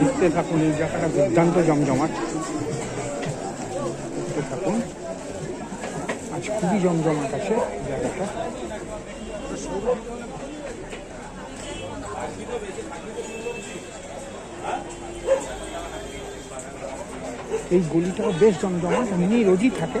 দেখতে থাকুন, এই জায়গাটা দুর্দান্ত জমজমাট। দেখতে থাকুন। আজ খুবই জমজমাট আছে জায়গাটা। এই গলিটাও বেশ জমজমাট, এমনি রোজই থাকে।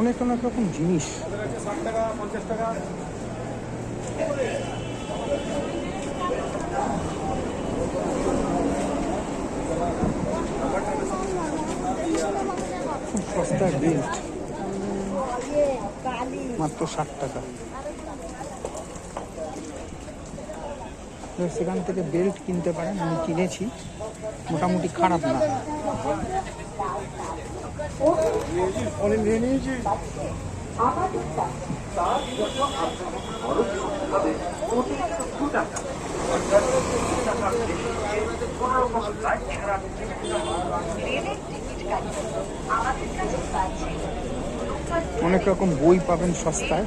অনেক অনেক রকম জিনিস। সস্তা বেল্ট মাত্র ষাট টাকা। সেখান থেকে বেল্ট কিনতে পারেন, আমি কিনেছি। মোটামুটি খারাপ না। অনেক রকম বই পাবেন সস্তায়।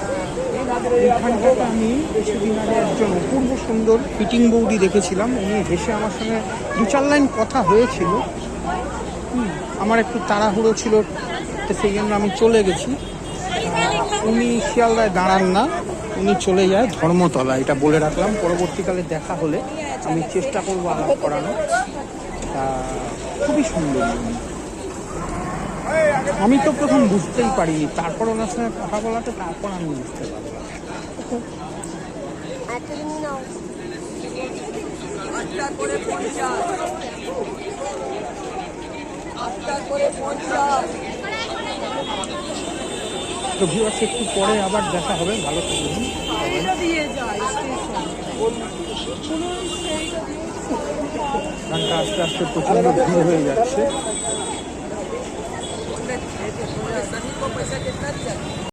এখানটাতে আমি কিছুদিন আগে একজন অপূর্ব সুন্দর ফিটিং বৌদি দেখেছিলাম। উনি হেসে আমার সঙ্গে দু চার লাইন কথা হয়েছিল। আমার একটু তাড়াহুড়ো ছিল, তো সেই জন্য আমি চলে গেছি। উনি শিয়ালদায় দাঁড়ান না, উনি চলে যায় ধর্মতলা এটা বলে রাখলাম, পরবর্তীকালে দেখা হলে আমি চেষ্টা করব আলাপ করানো খুবই সুন্দর। আমি তো প্রথম বুঝতেই পারিনি। তারপর ওনার সঙ্গে কথা বলাতে তারপর আমি বুঝতে পারলাম। তো একটু পরে আবার দেখা হবে। ভালো থাকবেন। গানটা আস্তে আস্তে প্রচণ্ড ভিড় হয়ে যাচ্ছে। पैसा कितना दिया